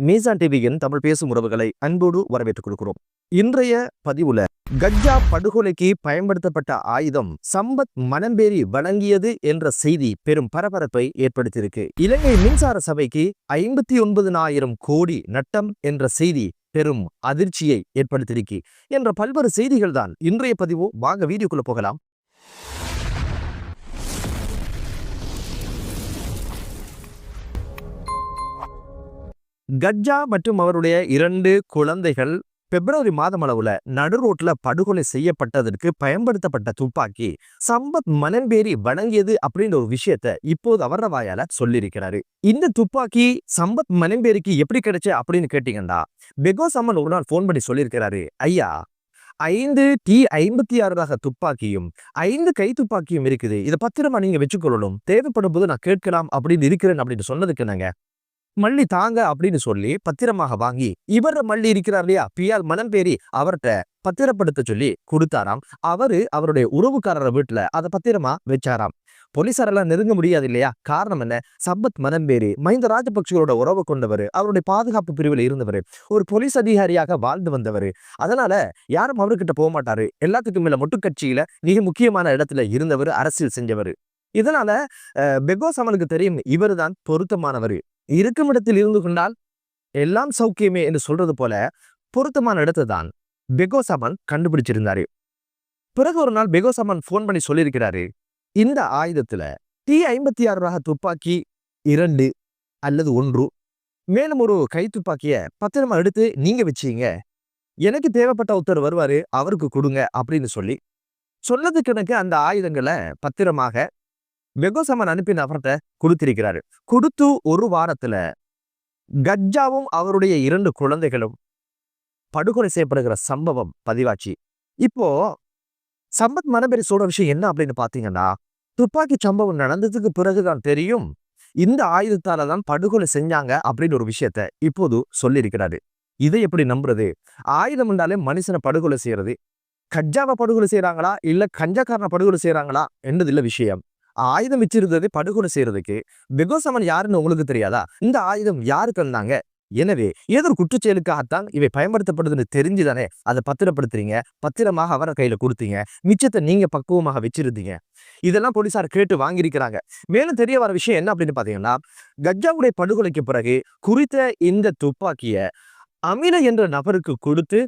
மீசான் டிவியின் தமிழ் பேசும் உறவுகளை அன்போடு வரவேற்றுக் கொடுக்கிறோம் இன்றைய பதிவுல கஜா படுகொலைக்கு பயன்படுத்தப்பட்ட ஆயுதம் சம்பத் மனம்பேறி வழங்கியது என்ற செய்தி பெரும் பரபரப்பை ஏற்படுத்தியிருக்கு. இலங்கை மின்சார சபைக்கு ஐம்பத்தி ஒன்பதுனாயிரம் கோடி நட்டம் என்ற செய்தி பெரும் அதிர்ச்சியை ஏற்படுத்தியிருக்கு. என்ற பல்வேறு செய்திகள் தான் இன்றைய பதிவு. வாங்க வீடியோக்குள்ள போகலாம். கஜ்ஜா மற்றும் அவருடைய இரண்டு குழந்தைகள் பிப்ரவரி மாதம் அளவுல நடு ரோட்ல படுகொலை செய்யப்பட்டதற்கு பயன்படுத்தப்பட்ட துப்பாக்கி சம்பத் மனன்பேரி வணங்கியது அப்படின்ற ஒரு விஷயத்த இப்போது அவர வாயால சொல்லியிருக்கிறாரு. இந்த துப்பாக்கி சம்பத் மனன்பேரிக்கு எப்படி கிடைச்சு அப்படின்னு கேட்டீங்கன்னா பெகோஸ் அம்மன் ஒரு நாள் ஃபோன் பண்ணி சொல்லியிருக்கிறாரு ஐயா ஐந்து டி ஐம்பத்தி ஆறு ரக துப்பாக்கியும் ஐந்து கை துப்பாக்கியும் இருக்குது. இதை பத்திரமா நீங்க வச்சுக்கொள்ளணும். தேவைப்படும் போது நான் கேட்கலாம் அப்படின்னு இருக்கிறேன் அப்படின்னு சொன்னதுக்கு நாங்க மல்லி தாங்க அப்படின்னு சொல்லி பத்திரமாக வாங்கி இவர் மல்லி இருக்கிறார் இல்லையா? பியால் மனம் பேரி அவர்கிட்ட பத்திரப்படுத்த சொல்லி கொடுத்தாராம். அவரு அவருடைய உறவுக்காரர் வீட்டுல அதை பத்திரமா வச்சாராம். போலீசாரெல்லாம் நெருங்க முடியாது இல்லையா? காரணம் என்ன? சம்பத் மனம்பேரி மஹிந்த ராஜபக்சகளோட உறவு கொண்டவர் அவருடைய பாதுகாப்பு பிரிவில் இருந்தவர் ஒரு போலீஸ் அதிகாரியாக வாழ்ந்து வந்தவர். அதனால யாரும் அவர்கிட்ட போக மாட்டாரு. எல்லாத்துக்கும் மேல மொட்டுக்கட்சியில மிக முக்கியமான இடத்துல இருந்தவர் அரசியல் செஞ்சவர். இதனால பெகோஸ் அவனுக்கு தெரியும் இவர் தான் பொருத்தமானவர். இருக்கும் இடத்தில் இருந்து கொண்டால் எல்லாம் சௌக்கியமே என்று சொல்றது போல பொருத்தமான இடத்தை தான் பெகோசாமன் கண்டுபிடிச்சிருந்தாரு. பிறகு ஒரு நாள் பெகோசாமன் ஃபோன் பண்ணி சொல்லியிருக்கிறாரு இந்த ஆயுதத்துல டி ஐம்பத்தி ஆறு ரக துப்பாக்கி இரண்டு அல்லது ஒன்று மேலும் ஒரு கை துப்பாக்கிய பத்திரமா எடுத்து நீங்க வச்சீங்க எனக்கு தேவைப்பட்ட ஒருத்தர் வருவாரு அவருக்கு கொடுங்க அப்படின்னு சொல்லி. சொன்னது கணக்கு அந்த ஆயுதங்களை பத்திரமாக வெகோசமன் அனுப்பின அவர்கிட்ட கொடுத்திருக்கிறாரு. கொடுத்து ஒரு வாரத்துல கஜ்ஜாவும் அவருடைய இரண்டு குழந்தைகளும் படுகொலை செய்யப்படுகிற சம்பவம் பதிவாச்சு. இப்போ சம்பத் மனபெரி சொல்ற விஷயம் என்ன அப்படின்னு பாத்தீங்கன்னா துப்பாக்கி சம்பவம் நடந்ததுக்கு பிறகுதான் தெரியும் இந்த ஆயுதத்தால தான் படுகொலை செஞ்சாங்க அப்படின்னு ஒரு விஷயத்த இப்போது சொல்லியிருக்கிறாரு. இதை எப்படி நம்புறது? ஆயுதம் என்றாலே மனுஷனை படுகொலை செய்யறது. கஜாவை படுகொலை செய்யறாங்களா? இல்ல கஞ்சக்காரனை படுகொலை செய்யறாங்களா? என்றது இல்ல விஷயம்? ஆயுதம் வச்சிருந்ததை படுகொலை செய்யறதுக்கு பெகோசமன் யாருன்னு உங்களுக்கு தெரியாதா? இந்த ஆயுதம் யாருக்கு இருந்தாங்க? எனவே ஏதோ ஒரு குற்றச்செயலுக்காகத்தான் இவை பயன்படுத்தப்படுதுன்னு தெரிஞ்சுதானே அதை பத்திரப்படுத்துறீங்க? பத்திரமாக அவரை கையில கொடுத்தீங்க. மிச்சத்தை நீங்க பக்குவமாக வச்சிருந்தீங்க. இதெல்லாம் போலீசார் கேட்டு வாங்கியிருக்கிறாங்க. மேலும் தெரிய வர விஷயம் என்ன அப்படின்னு பாத்தீங்கன்னா கஜாவுடைய படுகொலைக்கு பிறகு குறித்த இந்த துப்பாக்கிய அமில என்ற நபருக்கு கொடுத்து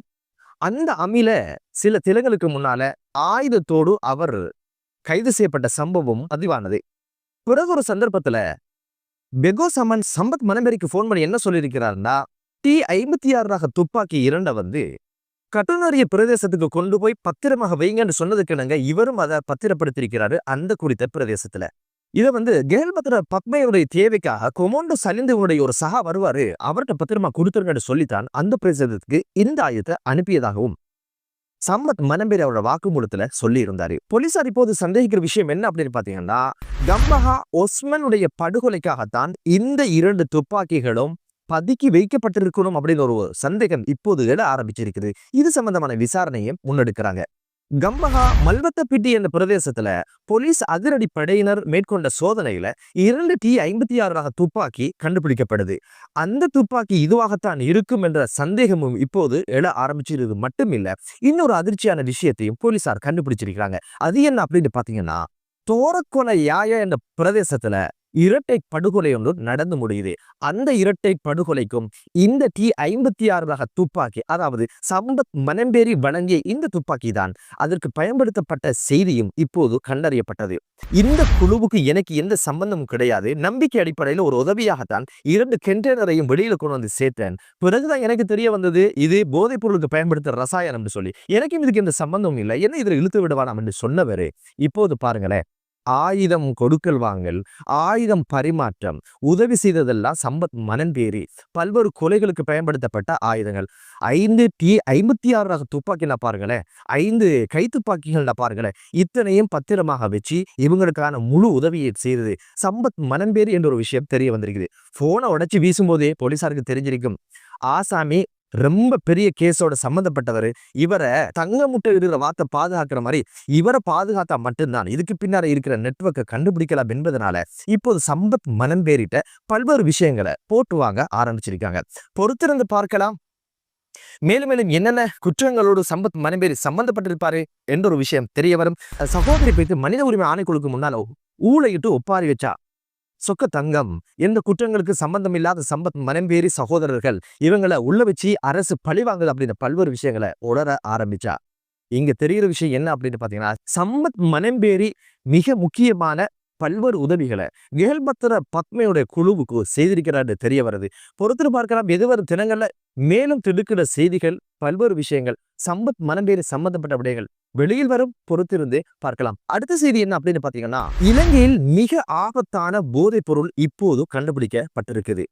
அந்த அமில சில திலங்களுக்கு முன்னால ஆயுதத்தோடு அவர் கைது செய்யப்பட்ட சம்பவம் பதிவானது. பிறகு ஒரு சந்தர்ப்பத்துல பெகோசமன் சம்பத் மனமேரிக்கு போன் பண்ணி என்ன சொல்லியிருக்கிறார்னா டி ஐம்பத்தி ஆறு ரக துப்பாக்கி இரண்ட வந்து கட்டுநறிய பிரதேசத்துக்கு கொண்டு போய் பத்திரமாக வைங்கன்னு சொன்னதுக்கிணங்க இவரும் அதை பத்திரப்படுத்தியிருக்கிறாரு அந்த குறித்த பிரதேசத்துல. இதை வந்து கேல்பத்திர பத்மையுடைய தேவைக்காக கொமோண்டோ சலிந்துவனுடைய ஒரு சகா வருவாரு அவர்கிட்ட பத்திரமா கொடுத்துருங்கன்னு சொல்லித்தான் அந்த பிரதேசத்துக்கு இந்த ஆயுதத்தை அனுப்பியதாகவும் சம்பத் மனம்பேர் அவரோட வாக்குமூலத்துல சொல்லி இருந்தாரு போலீசார் இப்போது சந்தேகிக்கிற விஷயம் என்ன அப்படின்னு பாத்தீங்கன்னா கம்பஹா ஒஸ்மனுடைய படுகொலைக்காகத்தான் இந்த இரண்டு துப்பாக்கிகளும் பதுக்கி வைக்கப்பட்டிருக்கணும் அப்படின்னு ஒரு சந்தேகம் இப்போது எழ ஆரம்பிச்சிருக்குது. இது சம்பந்தமான விசாரணையும் முன்னெடுக்கிறாங்க. கம்பகா மல்வத்தப்பிட்டி என்ற பிரதேசத்துல போலீஸ் அதிரடி படையினர் மேற்கொண்ட சோதனையில இரண்டு டி ஐம்பத்தி ஆறு ரக துப்பாக்கி கண்டுபிடிக்கப்படுது. அந்த துப்பாக்கி இதுவாகத்தான் இருக்கும் என்ற சந்தேகமும் இப்போது எழ ஆரம்பிச்சிருது மட்டுமில்ல இன்னொரு அதிர்ச்சியான விஷயத்தையும் போலீசார் கண்டுபிடிச்சிருக்கிறாங்க. அது என்ன அப்படின்னு பாத்தீங்கன்னா தோரக்கொலை யாய என்ற பிரதேசத்துல இரட்டை படுகொலை ஒன்று நடந்து முடியுது. அந்த இரட்டை படுகொலைக்கும் இந்த டி ஐம்பத்தி ஆறு ரக துப்பாக்கி அதாவது சம்பத் மனம்பேரி வழங்கிய இந்த துப்பாக்கி தான் அதற்கு பயன்படுத்தப்பட்ட செய்தியும் இப்போது கண்டறியப்பட்டது. இந்த குழுவுக்கு எனக்கு எந்த சம்பந்தமும் கிடையாது. நம்பிக்கை அடிப்படையில் ஒரு உதவியாகத்தான் இரண்டு கென்டெய்னரையும் வெளியில கொண்டு வந்து சேர்த்தேன். பிறகுதான் எனக்கு தெரிய வந்தது இது போதைப் பொருளுக்கு பயன்படுத்த ரசாயனம் சொல்லி. எனக்கும் இதுக்கு எந்த சம்பந்தமும் இல்லை. என்ன இதில் இழுத்து விடுவானாம் என்று சொன்னவர். இப்போது பாருங்களேன். ஆயுதம் கொடுக்கல் வாங்கல் ஆயுதம் பரிமாற்றம் உதவி செய்ததெல்லாம் சம்பத் மனன்பேரி பல்வேறு கொலைகளுக்கு பயன்படுத்தப்பட்ட ஆயுதங்கள். ஐந்து டி ஐம்பத்தி ஆறு ரக துப்பாக்கில பாருங்களேன் ஐந்து கை துப்பாக்கிகள்ல பாருங்களேன் இத்தனையும் பத்திரமாக வச்சு இவங்களுக்கான முழு உதவியை செய்தது சம்பத் மனன்பேரி என்ற ஒரு விஷயம் தெரிய வந்திருக்குது. போனை உடச்சி வீசும்போதே போலீசாருக்கு தெரிஞ்சிருக்கும். ஆசாமி ரொம்ப பெரிய கேஸோட சம்மந்தப்பட்டவர் இவரை தங்க முட்டை இருக்கிற வார்த்தை பாதுகாக்கிற மாதிரி இவரை பாதுகாத்தா மட்டும்தான். இதுக்கு பின்னாடி இருக்கிற நெட்வொர்க்கை கண்டுபிடிக்கலாம் என்பதனால இப்போது சம்பத் மனம் பேரிட்ட பல்வேறு விஷயங்களை போட்டு வாங்க ஆரம்பிச்சிருக்காங்க. பொறுத்திருந்து பார்க்கலாம். மேலும் மேலும் என்னென்ன குற்றங்களோடு சம்பத் மனைபேரி சம்பந்தப்பட்டிருப்பாரு என்ற ஒரு விஷயம் தெரிய வரும். சகோதரி வைத்து மனித உரிமை ஆணைக்குழுக்கு முன்னால ஊழையிட்டு ஒப்பாரி வச்சா சொக்க தங்கம் எந்த குற்றங்களுக்கு சம்பந்தம் இல்லாத சம்பத் மனம்பேறி சகோதரர்கள் இவங்களை உள்ள வச்சு அரசு பழி அப்படின்னு அப்படின்ற பல்வேறு விஷயங்களை உணர ஆரம்பிச்சா. இங்க தெரிகிற விஷயம் என்ன அப்படின்னு பாத்தீங்கன்னா சம்பத் மனம்பேறி மிக முக்கியமான பல்வேறு உதவிகளை கேள்பத்திர பத்மையுடைய குழுவுக்கு செய்திருக்கிறார் தெரிய வருது. பொறுத்து பார்க்கலாம் எதுவரும் தினங்கள்ல மேலும் திடுக்கிற செய்திகள் பல்வேறு விஷயங்கள் சம்பத் மனம்பேறி சம்பந்தப்பட்ட விடயங்கள் வெளியில் வரும் பொறுத்திருந்து பார்க்கலாம். அடுத்த செய்தி என்ன அப்படின்னு பாத்தீங்கன்னா இலங்கையில் மிக ஆபத்தான போதைப் பொருள் இப்போது கண்டுபிடிக்கப்பட்டிருக்குது.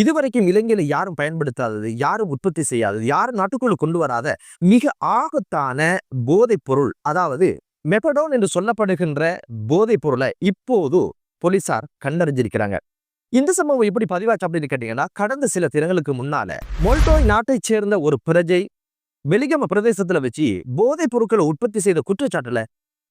இதுவரைக்கும் இலங்கையில யாரும் பயன்படுத்தாதது யாரும் உற்பத்தி செய்யாதது யாரும் நாட்டுக்குள்ள கொண்டு வராத மிக ஆபத்தான போதைப் பொருள் அதாவது மெபடோன் என்று சொல்லப்படுகின்ற போதைப் பொருளை இப்போது போலீசார் கண்டறிஞ்சிருக்கிறாங்க. இந்த சம்பவம் எப்படி பதிவாச்சு அப்படின்னு கேட்டீங்கன்னா கடந்த சில தினங்களுக்கு முன்னால மொல்டோய் நாட்டைச் சேர்ந்த ஒரு பிரஜை வெளிகம பிரதேசத்துல வச்சு போதைப் பொருட்களை உற்பத்தி செய்த குற்றச்சாட்டுல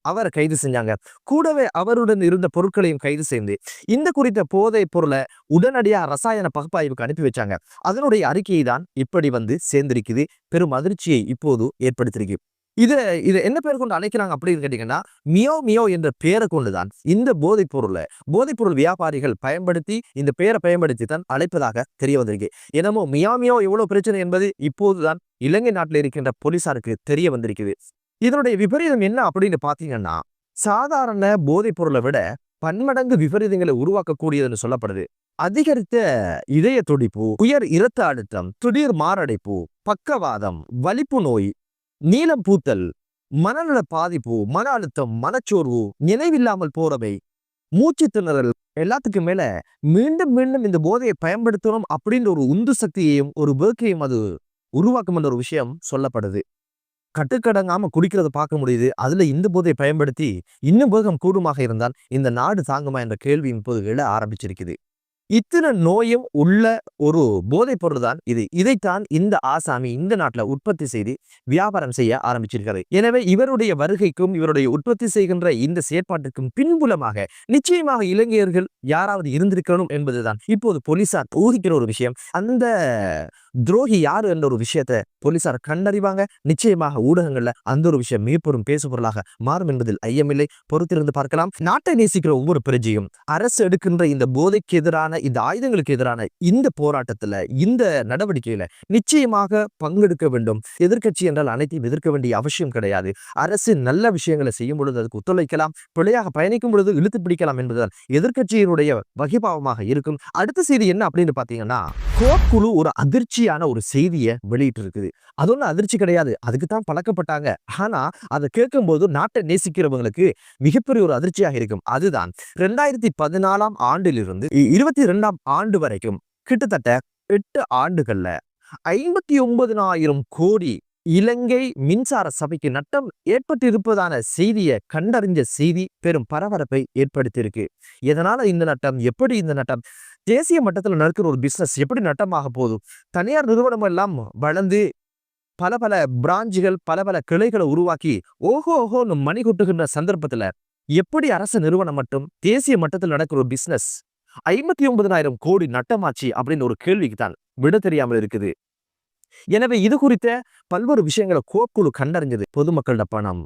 அவரை கைது செஞ்சாங்க. கூடவே அவருடன் இருந்த பொருட்களையும் கைது செய்து இந்த குறித்த போதைப் பொருளை உடனடியா ரசாயன பகுப்பாய்வுக்கு அனுப்பி வச்சாங்க. அதனுடைய அறிக்கையை தான் இப்படி வந்து சேர்ந்திருக்குது. பெரும் அதிர்ச்சியை இப்போது ஏற்படுத்தியிருக்கு இதை இதை என்ன பேர் கொண்டு அழைக்கிறாங்க அப்படின்னு கேட்டீங்கன்னா மியோ மியோ என்ற பேரை கொண்டுதான் இந்த போதைப் பொருளை போதைப் பொருள் வியாபாரிகள் பயன்படுத்தி இந்த பெயரை பயன்படுத்தி தான் அழைப்பதாக தெரிய வந்திருக்கு. என்னமோ மியா மியோ எவ்வளவு பிரச்சனை என்பது இப்போதுதான் இலங்கை நாட்டில் இருக்கின்ற போலீசாருக்கு தெரிய வந்திருக்குது. இதனுடைய விபரீதம் என்ன அப்படின்னு பார்த்தீங்கன்னா சாதாரண போதைப் பொருளை விட பன்மடங்கு விபரீதங்களை உருவாக்கக்கூடியதுன்னு சொல்லப்படுது. அதிகரித்த இதய துடிப்பு உயர் இரத்த அழுத்தம் திடீர் மாரடைப்பு பக்கவாதம் வலிப்பு நோய் நீளம் பூத்தல் மனநல பாதிப்பு மன அழுத்தம் மனச்சோர்வு நினைவில்லாமல் போறவை மூச்சு திணறல் எல்லாத்துக்கும் மேல மீண்டும் மீண்டும் இந்த போதையை பயன்படுத்தணும் அப்படின்ற ஒரு உந்து சக்தியையும் ஒரு வேக்கையும் அது உருவாக்கும் என்ற ஒரு விஷயம் சொல்லப்படுது. கட்டுக்கடங்காம குடிக்கிறத பார்க்க முடியுது. அதுல இந்த போதை பயன்படுத்தி இன்னும் போகம் கூடுமாக இருந்தால் இந்த நாடு தாங்குமா என்ற கேள்வி இப்போது எழ ஆரம்பிச்சிருக்குது. இத்தனை நோயும் உள்ள ஒரு போதைப் பொருள் தான் இது. இதைத்தான் இந்த ஆசாமி இந்த நாட்டில் உற்பத்தி செய்து வியாபாரம் செய்ய ஆரம்பிச்சிருக்காரு எனவே இவருடைய வருகைக்கும் இவருடைய உற்பத்தி செய்கின்ற இந்த செயற்பாட்டுக்கும் பின்புலமாக நிச்சயமாக இளைஞர்கள் யாராவது இருந்திருக்கணும் என்பதுதான். இப்போது போலீசார் ஊகிக்கிற ஒரு விஷயம் அந்த துரோகி யாரு என்ற ஒரு விஷயத்தை போலீசார் கண்டறிவாங்க. நிச்சயமாக ஊடகங்கள்ல அந்த ஒரு விஷயம் மிகப்பெரும் பேசுபொருளாக மாறும் என்பதில் ஐயமில்லை. பொறுத்திருந்து பார்க்கலாம். நாட்டை நேசிக்கிற ஒவ்வொரு பிரஜையும் அரசு எடுக்கின்ற இந்த போதைக்கு எதிரான இந்த ஆயுதங்களுக்கு எதிரான இந்த போராட்டத்துல இந்த நடவடிக்கையில நிச்சயமாக பங்கெடுக்க வேண்டும். எதிர்க்கட்சி என்றால் அனைத்தையும் எதிர்க்க வேண்டிய அவசியம் கிடையாது. அரசு நல்ல விஷயங்களை செய்யும் பொழுது அதுக்கு ஒத்துழைக்கலாம். பிழையாக பயணிக்கும் பொழுது இழுத்து பிடிக்கலாம் என்பதுதான் எதிர்க்கட்சியினுடைய வகிபாவமாக இருக்கும். அடுத்த செய்தி என்ன அப்படின்னு பாத்தீங்கன்னா கோக்குழு ஒரு அதிர்ச்சியான ஒரு செய்தியை வெளியிட்டு இருக்குது அது ஒன்றும் அதிர்ச்சி கிடையாது. அதுக்கு தான் பழக்கப்பட்டாங்க. ஆனா அதை கேட்கும்போது நாட்டை நேசிக்கிறவங்களுக்கு மிகப்பெரிய ஒரு அதிர்ச்சியாக இருக்கும். அதுதான் ரெண்டாயிரத்தி பதினாலாம் ஆண்டிலிருந்து இருபத்தி ரெண்டாம் ஆண்டு வரைக்கும் கிட்டத்தட்ட எட்டு ஆண்டுகள்ல ஐம்பத்தி ஒன்பதினாயிரம் கோடி இலங்கை மின்சார சபைக்கு நட்டம் ஏற்பட்டிருப்பதான செய்தியை கண்டறிஞ்ச செய்தி பெரும் பரபரப்பை ஏற்படுத்தியிருக்கு. இதனால இந்த நட்டம்? எப்படி இந்த நட்டம்? தேசிய மட்டத்தில் நடக்கிற ஒரு பிசினஸ் எப்படி நட்டமாக போதும் தனியார் நிறுவனம் எல்லாம் வளர்ந்து பல பல பிராஞ்சுகள் பல பல கிளைகளை உருவாக்கி ஓஹோ ஓஹோன்னு மணி கொட்டுகின்ற சந்தர்ப்பத்துல எப்படி அரசு நிறுவனம் மட்டும் தேசிய மட்டத்தில் நடக்கிற ஒரு பிசினஸ் ஐம்பத்தி ஒன்பதனாயிரம் கோடி நட்டமாச்சு அப்படின்னு ஒரு கேள்விக்கு தான் விட தெரியாமல் இருக்குது. எனவே இது குறித்த பல்வேறு விஷயங்களை கோக்குழு கண்டறிஞ்சது பொதுமக்களோட பணம்.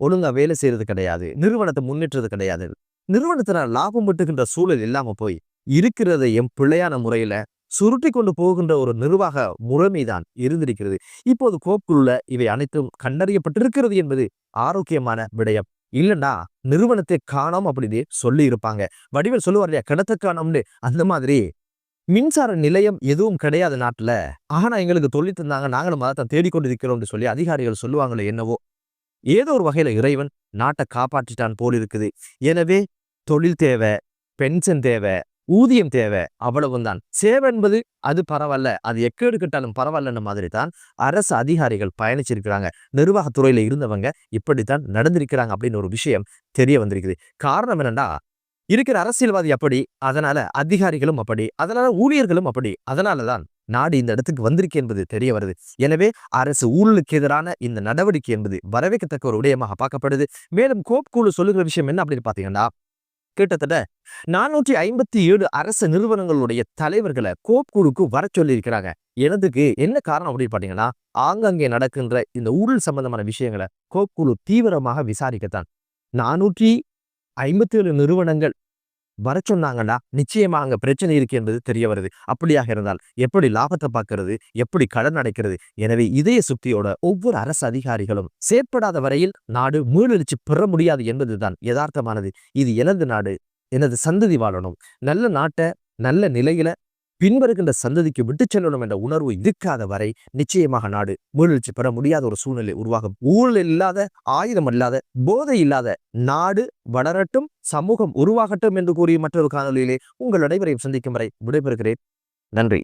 ஒழுங்கா வேலை செய்யறது கிடையாது நிறுவனத்தை முன்னேற்றது கிடையாது. நிறுவனத்தின லாபம் பெற்றுகின்ற சூழல் இல்லாம போய் இருக்கிறதையும் பிள்ளையான முறையில சுருட்டி கொண்டு போகின்ற ஒரு நிர்வாக முறைமைதான் இருந்திருக்கிறது. இப்போது கோப்புள்ள இவை அனைத்தும் கண்டறியப்பட்டிருக்கிறது என்பது ஆரோக்கியமான விடயம். இல்லைன்னா நிறுவனத்தை காணோம் அப்படின்னு சொல்லி இருப்பாங்க. வடிவில் சொல்லுவார் இல்லையா கிடத்த காணோம்னு. அந்த மாதிரி மின்சார நிலையம் எதுவும் கிடையாது நாட்டுல. ஆனால் எங்களுக்கு தொழில் தந்தாங்க நாங்களும் அதை தேடிக்கொண்டிருக்கிறோம்னு சொல்லி அதிகாரிகள் சொல்லுவாங்களே என்னவோ. ஏதோ ஒரு வகையில இறைவன் நாட்டை காப்பாற்றிட்டான் போல் இருக்குது எனவே தொழில் தேவை பென்ஷன் தேவை ஊதியம் தேவை அவ்வளவுந்தான். சேவை என்பது அது பரவாயில்ல அது எக்கேடு கிட்டாலும் பரவாயில்லன்ற மாதிரி தான் அரசு அதிகாரிகள் பயணிச்சிருக்கிறாங்க. நிர்வாகத்துறையில இருந்தவங்க இப்படித்தான் நடந்திருக்கிறாங்க அப்படின்னு ஒரு விஷயம் தெரிய வந்திருக்குது. காரணம் என்னன்னா இருக்கிற அரசியல்வாதி அப்படி அதனால அதிகாரிகளும் அப்படி அதனால ஊழியர்களும் அப்படி அதனாலதான் நாடு இந்த இடத்துக்கு வந்திருக்கு என்பது தெரிய வருது. எனவே அரசு ஊழலுக்கு எதிரான இந்த நடவடிக்கை என்பது வரவேற்கத்தக்க ஒரு விடயமாக பார்க்கப்படுது. மேலும் கோப் குழு சொல்லுகிற விஷயம் என்ன அப்படின்னு பாத்தீங்கன்னா கிட்டத்தட்ட நானூற்றி ஐம்பத்தி ஏழு அரசு நிறுவனங்களுடைய தலைவர்களை கோப் குழுக்கு வர சொல்லியிருக்கிறாங்க. எனதுக்கு என்ன காரணம் அப்படின்னு பாத்தீங்கன்னா ஆங்கங்கே நடக்கின்ற இந்த ஊழல் சம்பந்தமான விஷயங்களை கோப் குழு தீவிரமாக விசாரிக்கத்தான். நானூற்றி ஐம்பத்தி ஏழு நிறுவனங்கள் வர சொன்னாங்கன்னா நிச்சயமா அங்க பிரச்சனை இருக்கு என்பது தெரிய வருது. அப்படியாக இருந்தால் எப்படி லாபத்தை பார்க்கறது? எப்படி கடன் அடைக்கிறது? எனவே இதய சுக்தியோட ஒவ்வொரு அரசு அதிகாரிகளும் செயற்படாத வரையில் நாடு மீளெழுச்சி பெற முடியாது என்பதுதான் யதார்த்தமானது. இது எனது நாடு எனது சந்ததி வாழணும் நல்ல நாட்டை நல்ல நிலையில பின்வருகின்ற சந்ததிக்கு விட்டுச் செல்லணும் என்ற உணர்வு இருக்காத வரை நிச்சயமாக நாடு மீழ்ச்சி பெற முடியாத ஒரு சூழ்நிலை உருவாகும். ஊழல் இல்லாத ஆயுதம் இல்லாத போதை இல்லாத நாடு வளரட்டும் சமூகம் உருவாகட்டும் என்று கூறி மற்றொரு காணொலியிலே உங்கள் அனைவரையும் சந்திக்கும் வரை விடைபெறுகிறேன். நன்றி.